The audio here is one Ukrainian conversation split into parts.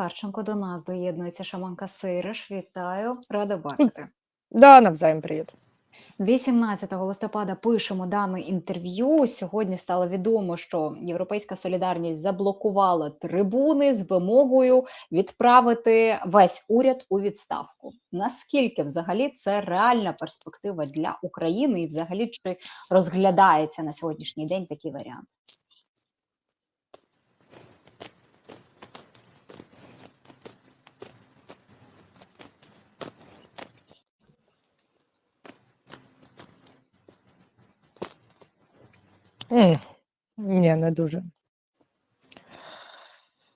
Захарченко до нас доєднується шаманка Сейриш. Вітаю, рада бачити. Да, навзаєм привіт. 18 листопада пишемо дане інтерв'ю. Сьогодні стало відомо, що Європейська солідарність заблокувала трибуни з вимогою відправити весь уряд у відставку. Наскільки взагалі це реальна перспектива для України, і взагалі чи розглядається на сьогоднішній день такий варіант? М, Ні, не дуже.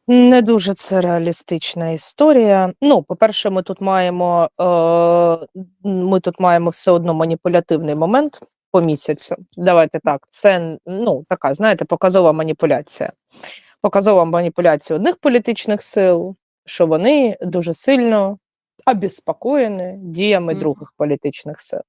Не дуже це реалістична історія. Ну, по-перше, ми тут маємо е, ми тут маємо все одно маніпулятивний момент по місяцю. Давайте так. Це ну така, знаєте, показова маніпуляція. Показова маніпуляція одних політичних сил, що вони дуже сильно обеспокоєні діями Мгм. других політичних сил.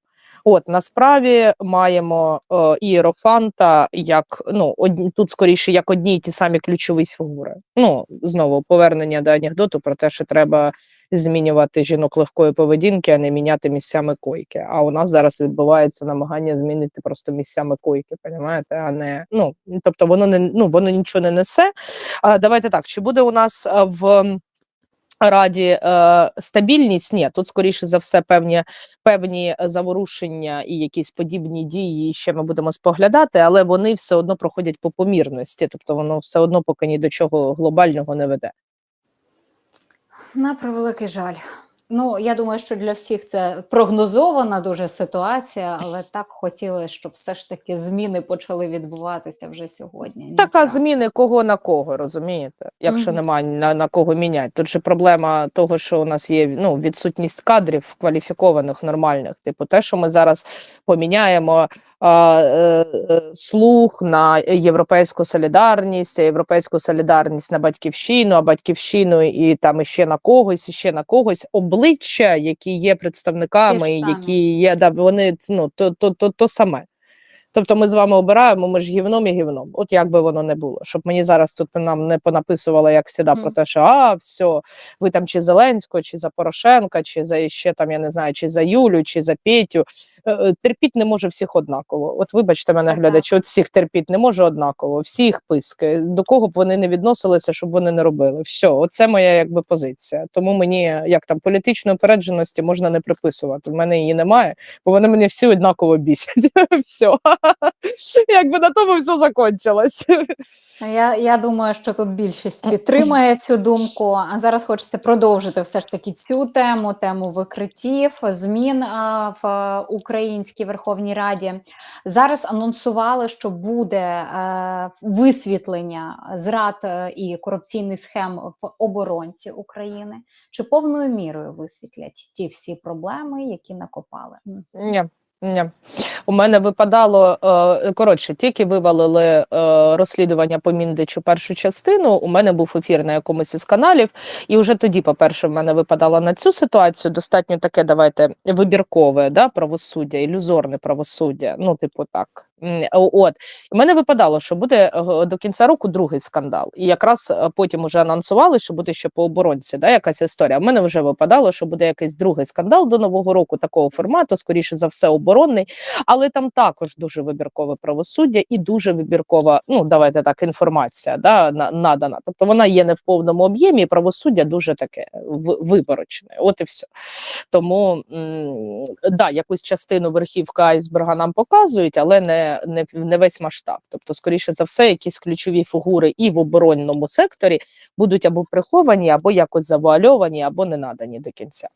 От насправді маємо е, ієрофанта як ну одні тут скоріше як одні й ті самі ключові фігури. Ну знову повернення до анекдоту про те, що треба змінювати жінок легкої поведінки, а не міняти місцями койки. А у нас зараз відбувається намагання змінити просто місцями койки, понімаєте? А не ну тобто воно не ну воно нічого не несе. А давайте так, чи буде у нас е, в Раді е, стабільність, ні, тут скоріше за все певні певні заворушення і якісь подібні дії ще ми будемо споглядати, але вони все одно проходять по помірності, тобто воно все одно поки ні до чого глобального не веде. На превеликий жаль. Ну, я думаю, що для всіх це прогнозована дуже ситуація, але так хотіли, щоб все ж таки зміни почали відбуватися вже сьогодні. Така Ніяк. зміни кого на кого, розумієте? Якщо Мгм. немає на, на кого міняти. Тут же проблема того, що у нас є ну, відсутність кадрів кваліфікованих, нормальних. Типу, те, що ми зараз поміняємо е, е, слух на європейську солідарність, європейську солідарність на батьківщину, а батьківщину і там іще на когось, і ще на когось. Обличчя, які є представниками, які є, да, вони ну, то, то, то, то саме. Тобто ми з вами обираємо, ми ж гівном і гівном. От як би воно не було. Щоб мені зараз тут нам не понаписувало, як завжди, mm. про те, що а, все, ви там чи Зеленського, чи за Порошенка, чи за ще там, я не знаю, чи за Юлю, чи за Петю. Е, е, Терпіть не може всіх однаково. От вибачте мене, глядачі, от всіх терпіть не може однаково, всі їх писки. До кого б вони не відносилися, щоб вони не робили. Все, оце моя якби позиція. Тому мені як там політичної опередженості можна не приписувати. В мене її немає, бо вони мені всі однаково бісять. Все. Якби на тому все закончилось. Я, я думаю, що тут більшість підтримує цю думку. А зараз хочеться продовжити все ж таки цю тему, тему викриттів, змін в е, Українській Верховній Раді. Зараз анонсували, що буде е, висвітлення зрад е, і корупційних схем в оборонці України. Чи повною мірою висвітлять ті всі проблеми, які накопали? Ні. Ні. У мене випадало е, коротше, тільки вивалили е, розслідування по Міндичу першу частину. У мене був ефір на якомусь із каналів, і вже тоді, по-перше, в мене випадало на цю ситуацію достатньо таке, давайте вибіркове да, правосуддя, ілюзорне правосуддя. Ну, типу, так. М, От у мене випадало, що буде е, до кінця року другий скандал. І якраз е, потім уже анонсували, що буде ще по оборонці, да, якась історія. У мене вже випадало, що буде якийсь другий скандал до нового року такого формату, скоріше за все, оборонний, але там також дуже вибіркове правосуддя і дуже вибіркова, ну давайте так, інформація да, на- надана. Тобто вона є не в повному об'ємі, і правосуддя дуже таке виборочне. От і все. Тому м, да, якусь частину верхівка айсберга нам показують, але не, не, не весь масштаб. Тобто, скоріше за все, якісь ключові фігури і в оборонному секторі будуть або приховані, або якось завуальовані, або не надані до кінця.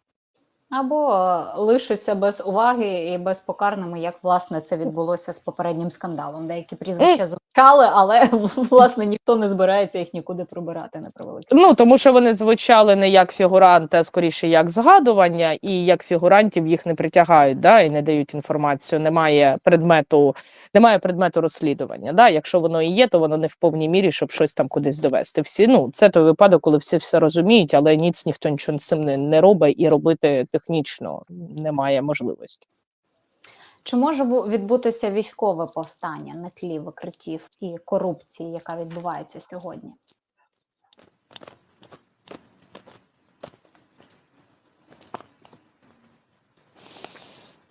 Або е, лишаться без уваги і безпокарними, як власне це відбулося з попереднім скандалом. Деякі прізвища звучали, але власне ніхто не збирається їх нікуди прибирати на превеликий. Ну тому що вони звучали не як фігуранти, а скоріше як згадування, і як фігурантів їх не притягають, да, і не дають інформацію. Немає предмету, немає предмету розслідування. Да, якщо воно і є, то воно не в повній мірі, щоб щось там кудись довести. Всі ну це той випадок, коли всі все розуміють, але ніц ніхто нічого з цим не, не робить і робити технічно немає можливості. Чи може бу- відбутися військове повстання на тлі викриттів і корупції, яка відбувається сьогодні?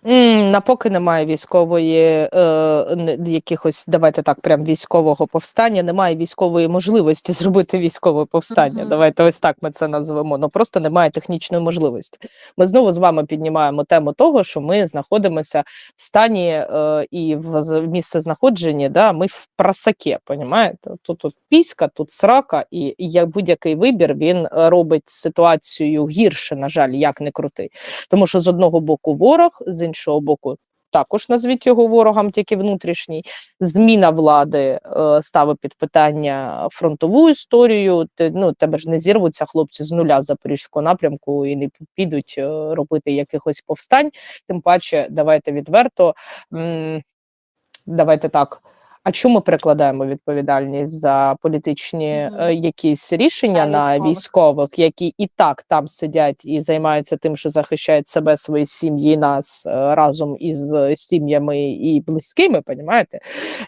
М, На поки немає військової е, не- якихось, давайте так, прям військового повстання. Немає військової можливості зробити військове повстання. Мгм. Давайте ось так ми це назвемо. Ну просто немає технічної можливості. Ми знову з вами піднімаємо тему того, що ми знаходимося в стані е, і в з- місце знаходження. Да, ми в просаке, понімаєте? Тут, тут піська, тут срака, і, як будь-який вибір він е, робить ситуацію гірше, на жаль, як не крути. Тому що з одного боку ворог, з іншого боку, також назвіть його ворогом, тільки внутрішній. Зміна влади е, ставить під питання фронтову історію. Ти, ну, тебе ж не зірвуться хлопці з нуля запорізького напрямку і не підуть е, робити якихось повстань. Тим паче, давайте відверто. М, давайте так. А чому ми перекладаємо відповідальність за політичні е, якісь рішення На на військових. військових, які і так там сидять і займаються тим, що захищають себе, свої сім'ї, нас е, разом із е, сім'ями і близькими, понімаєте?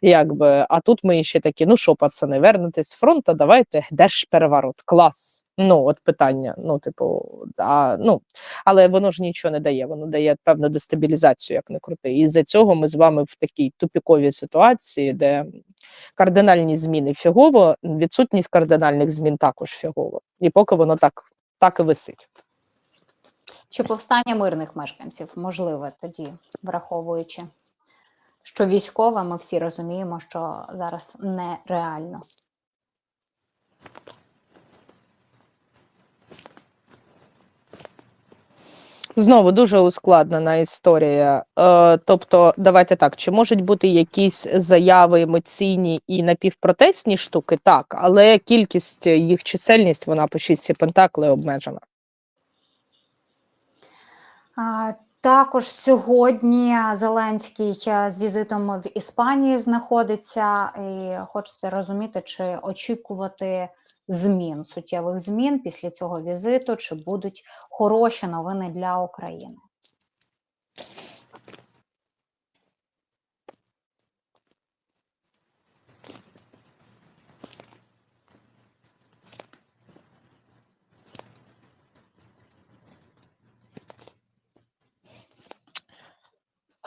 Якби, а тут ми ще такі: ну що, пацани, вернетесь з фронту, давайте держпереворот, клас. Ну, от питання. Ну, типу, а, ну, але воно ж нічого не дає, воно дає певну дестабілізацію, як не крути. І з-за цього ми з вами в такій тупіковій ситуації, де кардинальні зміни фігово, відсутність кардинальних змін також фігово. І поки воно так, так і висить. Чи повстання мирних мешканців можливе тоді, враховуючи, що військове, ми всі розуміємо, що зараз нереально. Знову дуже ускладнена історія. Е, тобто, давайте так: чи можуть бути якісь заяви емоційні і напівпротестні штуки? Так, але кількість їх чисельність вона по шістці пентаклей обмежена. А, Також сьогодні Зеленський е, з візитом в Іспанії знаходиться, і хочеться розуміти, чи очікувати змін, суттєвих змін після цього візиту, чи будуть хороші новини для України.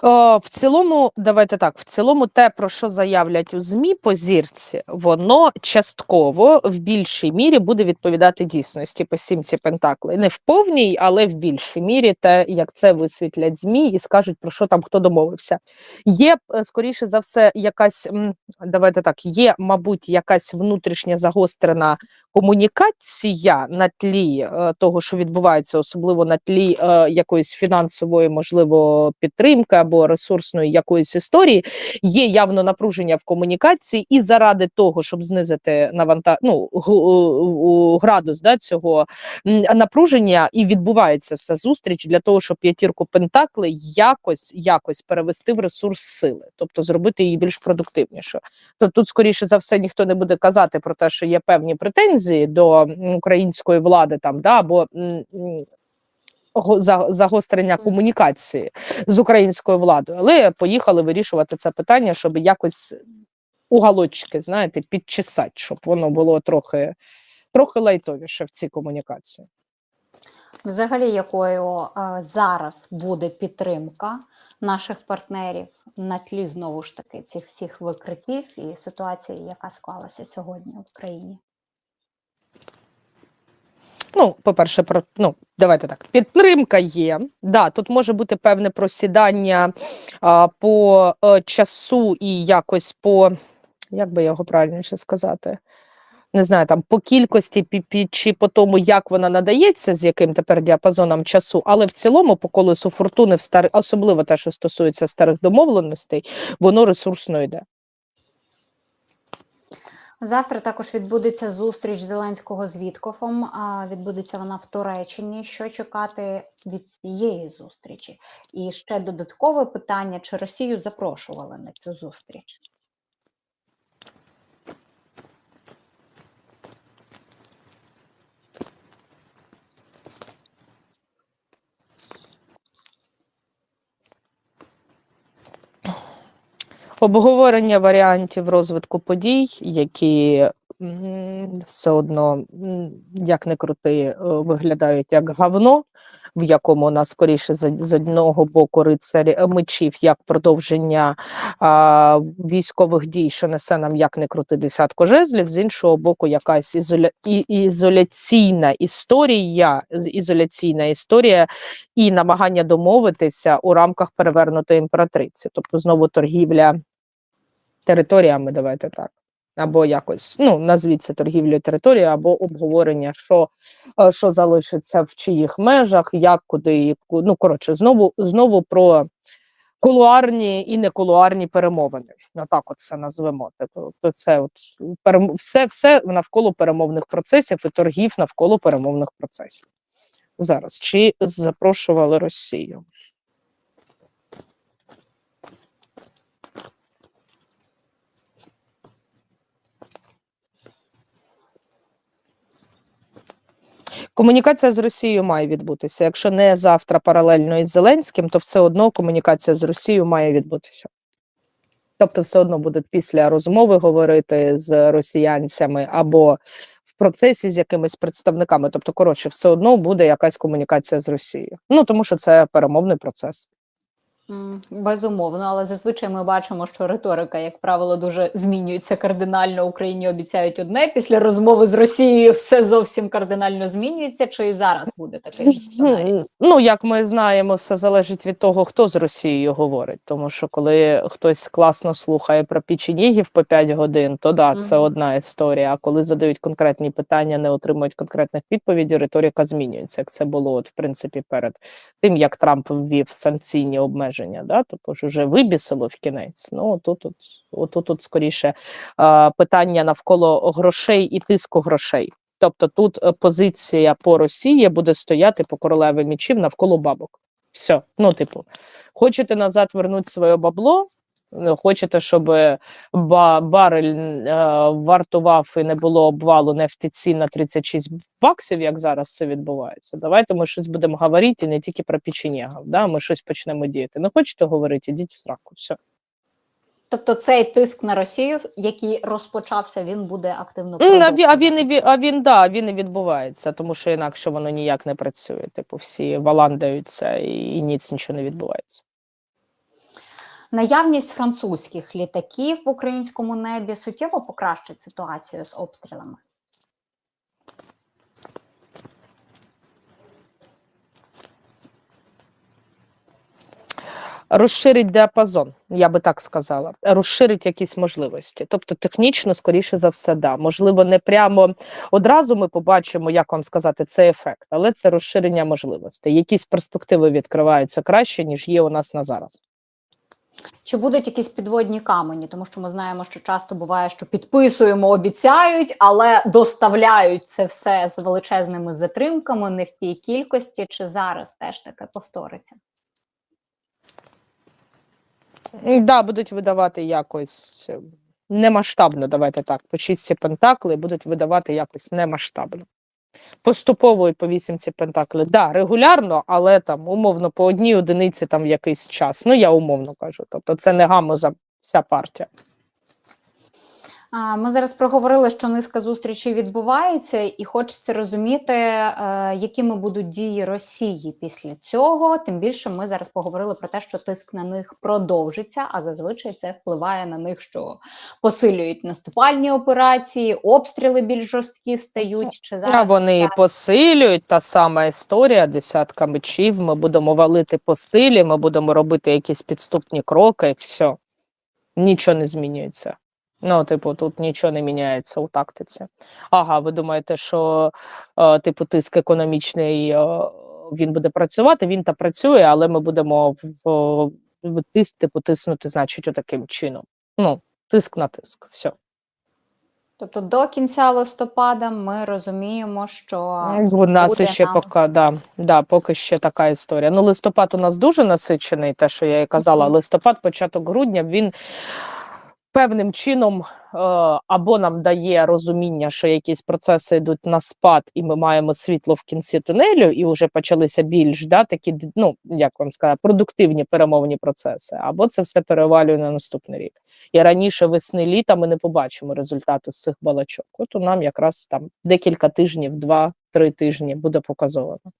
О, в цілому, давайте так. В цілому, те, про що заявлять у ЗМІ по зірці, воно частково в більшій мірі буде відповідати дійсності по сімці Пентаклей. Не в повній, але в більшій мірі, те, як це висвітлять ЗМІ і скажуть, про що там хто домовився. Є е, скоріше за все, якась давайте так, є, мабуть, якась внутрішня загострена комунікація на тлі е, того, що відбувається, особливо на тлі е, якоїсь фінансової, можливо, підтримки або ресурсної якоїсь історії, є явно напруження в комунікації, і заради того, щоб знизити наванта... ну, градус да, цього напруження, і відбувається ця зустріч для того, щоб п'ятірку пентаклей якось якось перевести в ресурс сили, тобто зробити її більш продуктивнішою. Тобто тут, скоріше за все, ніхто не буде казати про те, що є певні претензії до української влади там, да, або загострення комунікації з українською владою, але поїхали вирішувати це питання, щоб якось уголочки, знаєте, підчесати, щоб воно було трохи, трохи лайтовіше в цій комунікації. Взагалі, якою е, зараз буде підтримка наших партнерів на тлі знову ж таки цих всіх викриттів і ситуації, яка склалася сьогодні в країні? Ну, по-перше, про ну давайте так. Підтримка є. Да, тут може бути певне просідання а, по е, часу і якось по як би його правильніше сказати. Не знаю, там по кількості чи по тому, як вона надається, з яким тепер діапазоном часу, але в цілому по колесу фортуни в старих, особливо те, що стосується старих домовленостей, воно ресурсно йде. Завтра також відбудеться зустріч Зеленського з Віткофом. Відбудеться вона в Туреччині. Що чекати від цієї зустрічі? І ще додаткове питання: чи Росію запрошували на цю зустріч? Обговорення варіантів розвитку подій, які все одно, як не крути, е, виглядають як говно. в якому нас скоріше з, одного боку рицарі мечів як продовження а, військових дій, що несе нам як не крути десятку жезлів, з іншого боку, якась ізоля... і, ізоляційна історія, ізоляційна історія і намагання домовитися у рамках перевернутої імператриці, тобто знову торгівля територіями, давайте так. Або якось, ну, назвіть це торгівлею територією, або обговорення, що, е, що залишиться в чиїх межах, як, куди, і ну, коротше, знову, знову про кулуарні і некулуарні перемовини. Отак от це назвемо. Тобто це от перем... все, все навколо перемовних процесів і торгів навколо перемовних процесів. Зараз чи запрошували Росію? Комунікація з Росією має відбутися. Якщо не завтра паралельно із Зеленським, то все одно комунікація з Росією має відбутися. Тобто, все одно будуть після розмови говорити з росіянцями або в процесі з якимись представниками. Тобто, коротше, все одно буде якась комунікація з Росією. Ну тому що це перемовний процес. Безумовно, але зазвичай ми бачимо, що риторика, як правило, дуже змінюється кардинально. Україні обіцяють одне. Після розмови з Росією все зовсім кардинально змінюється. Чи і зараз буде сценарій? Ну, як ми знаємо, все залежить від того, хто з Росією говорить. Тому що коли хтось класно слухає про печенігів по 5 годин, то да, це Мгм. одна історія. А коли задають конкретні питання, не отримують конкретних відповідей, риторика змінюється. Як це було, от, в принципі, перед тим, як Трамп ввів санкційні обмеження, да, тобто ж вже вибісило в кінець. Ну, тут, от, от, скоріше питання навколо грошей і тиску грошей. Тобто тут е, позиція по Росії буде стояти по королеві мічів навколо бабок. Все, ну, типу, хочете назад вернути своє бабло, хочете, щоб ба барель е, вартував і не було обвалу нефтіцін на 36 баксів, як зараз це відбувається. Давайте ми щось будемо говорити і не тільки про печенєгів, да? ми щось почнемо діяти. Не хочете говорити, ідіть в сраку. Все. Тобто цей тиск на Росію, який розпочався, він буде активно М, А він, а він, і а він, да, він і відбувається, тому що інакше воно ніяк не працює. Типу, всі валандаються і ніц нічого не відбувається. Наявність французьких літаків в українському небі суттєво покращить ситуацію з обстрілами. Розширить діапазон, я би так сказала, розширить якісь можливості. Тобто, технічно, скоріше за все, да. Можливо, не прямо одразу ми побачимо, як вам сказати, цей ефект, але це розширення можливостей. Якісь перспективи відкриваються краще, ніж є у нас на зараз. Чи будуть якісь підводні камені? Тому що ми знаємо, що часто буває, що підписуємо, обіцяють, але доставляють це все з величезними затримками, не в тій кількості. Чи зараз теж таке повториться? М, Да, будуть видавати якось е, немасштабно, давайте так. По шістці пентакли будуть видавати якось немасштабно. Поступово по вісімці пентакли. Да, регулярно, але там умовно по одній одиниці там якийсь час. Ну, я умовно кажу. Тобто це не гамуза вся партія. Ми зараз проговорили, що низка зустрічей відбувається, і хочеться розуміти, е, якими будуть дії Росії після цього. Тим більше ми зараз поговорили про те, що тиск на них продовжиться, а зазвичай це впливає на них, що посилюють наступальні операції, обстріли більш жорсткі стають. Чи зараз вони і посилюють та сама історія, десятка мечів. Ми будемо валити по силі, ми будемо робити якісь підступні кроки, і все. Нічого не змінюється. Ну, типу, тут нічого не міняється у тактиці. Ага, ви думаєте, що е, типу тиск економічний е, він буде працювати? Він та працює, але ми будемо в, тиск, типу, тиснути, значить, отаким чином. Ну, тиск на тиск. Все. Тобто до кінця листопада ми розуміємо, що У нас буде ще нам- поки, да, да, поки ще така історія. Ну, листопад у нас дуже насичений, те, що я і казала. Листопад, початок грудня, він певним чином е, або нам дає розуміння, що якісь процеси йдуть на спад, і ми маємо світло в кінці тунелю, і вже почалися більш да, такі, ну як вам сказати, продуктивні перемовні процеси, або це все перевалює на наступний рік. І раніше весни літа ми не побачимо результату з цих балачок. От у нам якраз там декілька тижнів, два-три тижні буде показовано.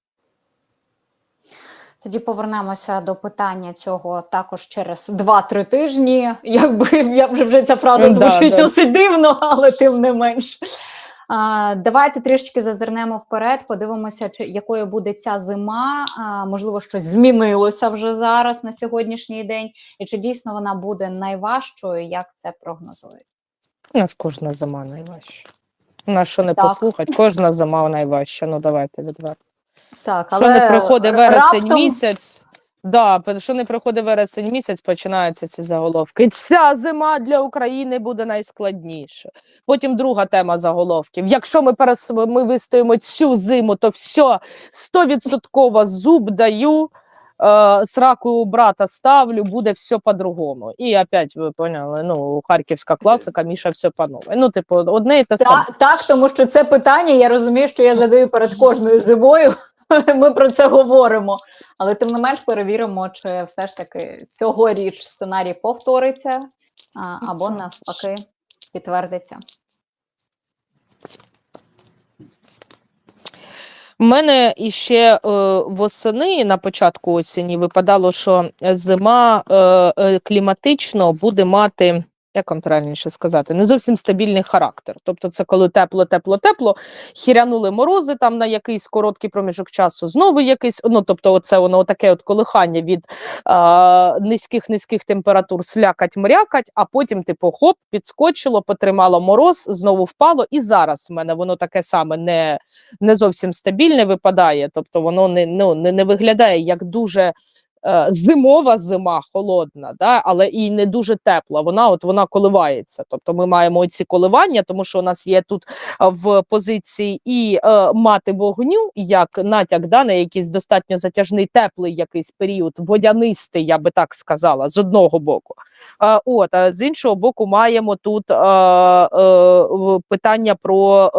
Тоді повернемося до питання цього також через 2-3 тижні. Якби я вже вже ця фраза Да, звучить да. досить дивно, але тим не менш. А, давайте трішки зазирнемо вперед, подивимося, чи якою буде ця зима. А, можливо, щось змінилося вже зараз на сьогоднішній день, і чи дійсно вона буде найважчою, як це прогнозують? У нас кожна зима найважча. На що не Так. послухати, кожна зима найважча. Ну давайте відверто. Так, але Що не приходить вересень раптом- місяць. Да, що не приходить вересень місяць, починаються ці заголовки. Ця зима для України буде найскладніше. Потім друга тема заголовків. Якщо ми перес... ми вистоїмо цю зиму, то все, стовідсотково зуб даю, е, сраку у брата ставлю, буде все по-другому. І опять ви поняли, ну, харківська класика, Міша, все по-нове. Ну, типу, одне і те саме. Так, так, тому що це питання, я розумію, що я задаю перед кожною зимою. Ми про це говоримо. Але тим не менш перевіримо, чи все ж таки цьогоріч сценарій повториться або навпаки підтвердиться. У мене іще е, восени на початку осені випадало, що зима е, е, кліматично буде мати. Як вам правильніше сказати, не зовсім стабільний характер. Тобто, це коли тепло, тепло, тепло, хірянули морози там на якийсь короткий проміжок часу, знову якийсь. Ну тобто, оце воно таке от колихання від е, низьких низьких температур, слякать, мрякать, а потім, типу, хоп, підскочило, потримало мороз, знову впало. І зараз в мене воно таке саме не не зовсім стабільне випадає, тобто воно не, ну, не, не виглядає як дуже зимова зима, холодна, да? але і не дуже тепла. Вона от вона коливається. Тобто ми маємо ці коливання, тому що у нас є тут е, в позиції і е, мати вогню, як натяк да, на якийсь достатньо затяжний теплий якийсь період, водянистий, я би так сказала, з одного боку. Е, от, а з іншого боку, маємо тут е, е, питання про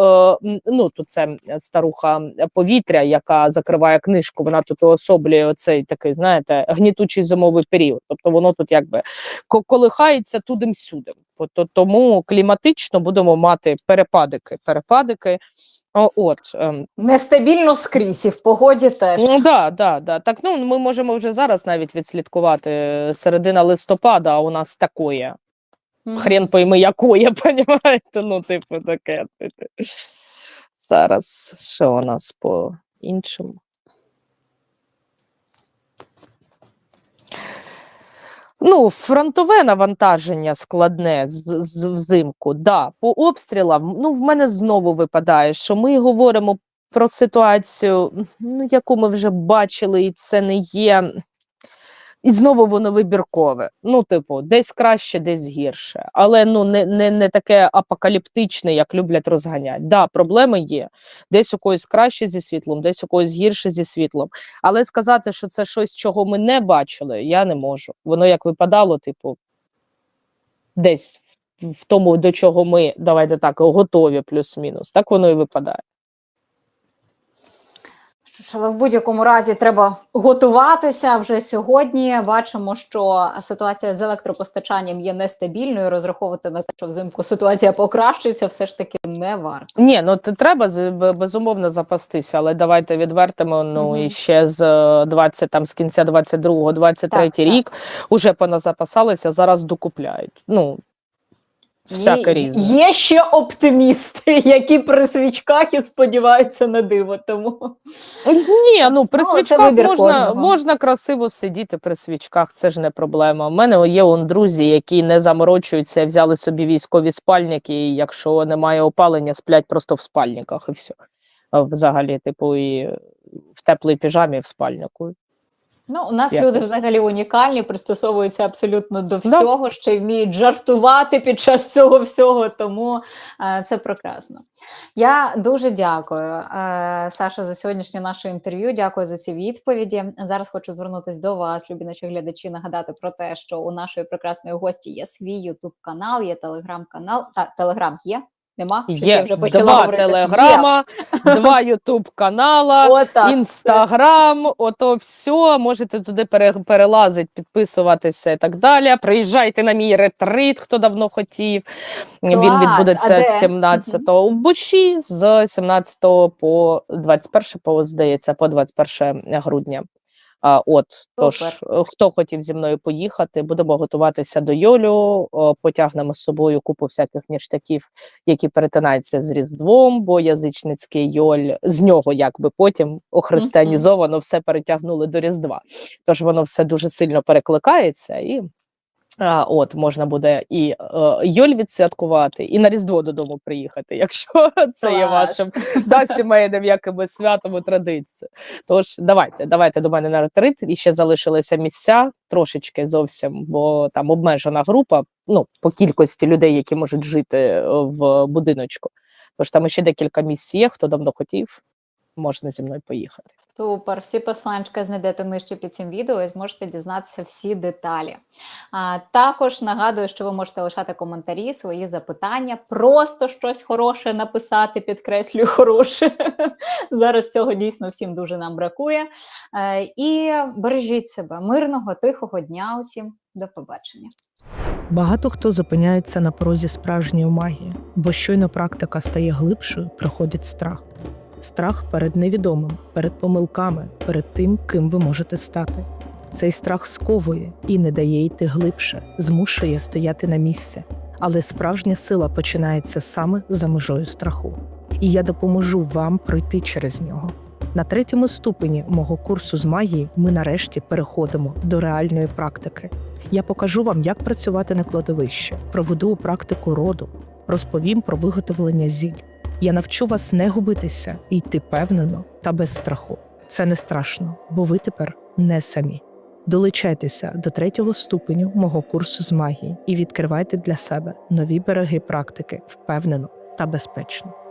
е, ну тут це старуха повітря, яка закриває книжку. Вона тут уособлює оцей такий, знаєте, гнітучий зимовий період. Тобто воно тут якби ко- колихається тудим-сюдим. Тому кліматично будемо мати перепадики. Перепадики. О, от ем, Нестабільно скрізь і в погоді теж. Ну, да, да, да. Так, ну ми можемо вже зараз навіть відслідкувати е, середина листопада, а у нас такое. Хрен пойми, якое, понімаєте? Ну, типу, таке. Зараз що у нас по іншому? Ну, фронтове навантаження складне з, з взимку. Да, по обстрілам, ну, в мене знову випадає, що ми говоримо про ситуацію, ну, яку ми вже бачили, і це не є. І знову воно вибіркове. Ну, типу, десь краще, десь гірше. Але ну не, не, не таке апокаліптичне, як люблять розганяти. Да, проблеми є. Десь у когось краще зі світлом, десь у когось гірше зі світлом. Але сказати, що це щось, чого ми не бачили, я не можу. Воно як випадало, типу, десь в, тому, до чого ми, давайте так, готові, плюс-мінус. Так воно і випадає. Але в будь-якому разі треба готуватися вже сьогодні. Бачимо, що ситуація з електропостачанням є нестабільною. Розраховувати на те, що взимку ситуація покращиться, все ж таки не варто. Ні, ну треба безумовно запастися, але давайте відвертимо. Ну Мгм. і ще з е, 20, там з кінця 22-го, 23 Так, рік уже поназапасалися, зараз докупляють. Ну всяке Є- різне. Є ще оптимісти, які при свічках і сподіваються на диво. Тому Ні, ну при Ну, свічках можна, кожного. можна красиво сидіти при свічках, це ж не проблема. У мене є он друзі, які не заморочуються, взяли собі військові спальники, і якщо немає опалення, сплять просто в спальниках і все. Взагалі, типу, і в теплій піжамі в спальнику. Ну у нас Якось. люди взагалі унікальні, пристосовуються абсолютно до всього, ще й вміють жартувати під час цього всього. Тому е, це прекрасно. Я дуже дякую, е, Саша, за сьогоднішнє наше інтерв'ю. Дякую за ці відповіді. Зараз хочу звернутися до вас, любі наші глядачі, нагадати про те, що у нашої прекрасної гості є свій Ютуб канал, є телеграм-канал. Так, телеграм є. Нема? Я Є вже почала два говорити. Є. телеграма, два ютуб канала. Отак. Інстаграм, ото все, можете туди пере, перелазити, підписуватися і так далі. Приїжджайте на мій ретрит, хто давно хотів. Він відбудеться з 17-го в Бучі, з 17 по 21, по, здається, по 21 грудня. А, от тож, Супер. е, хто хотів зі мною поїхати, будемо готуватися до Йолю. Потягнемо з собою купу всяких ніштяків, які перетинаються з Різдвом, бо язичницький Йоль з нього якби потім охристиянізовано все перетягнули до Різдва. Тож воно все дуже сильно перекликається і. А, от можна буде і е, Йоль відсвяткувати, і на Різдво додому приїхати, якщо це є вашим да, сімейним якимось святом і традицією. Тож давайте, давайте до мене на ретрит. І ще залишилися місця трошечки зовсім, бо там обмежена група. Ну, по кількості людей, які можуть жити е, в будиночку. Тож там ще декілька місць є. Хто давно хотів, можна зі мною поїхати. Супер, всі посланчика знайдете нижче під цим відео і зможете дізнатися всі деталі. А, також нагадую, що ви можете лишати коментарі, свої запитання, просто щось хороше написати, підкреслюю хороше. Зараз цього дійсно всім дуже нам бракує. Е, і бережіть себе, мирного, тихого дня усім. До побачення. Багато хто зупиняється на порозі справжньої магії, бо щойно практика стає глибшою, приходить страх. Страх перед невідомим, перед помилками, перед тим, ким ви можете стати. Цей страх сковує і не дає йти глибше, змушує стояти на місці. Але справжня сила починається саме за межою страху. І я допоможу вам пройти через нього. На третьому ступені мого курсу з магії ми нарешті переходимо до реальної практики. Я покажу вам, як працювати на кладовищі, проведу практику роду, розповім про виготовлення зіль. Я навчу вас не губитися і йти певнено та без страху. Це не страшно, бо ви тепер не самі. Долучайтеся до третього ступеню мого курсу з магії і відкривайте для себе нові береги практики впевнено та безпечно.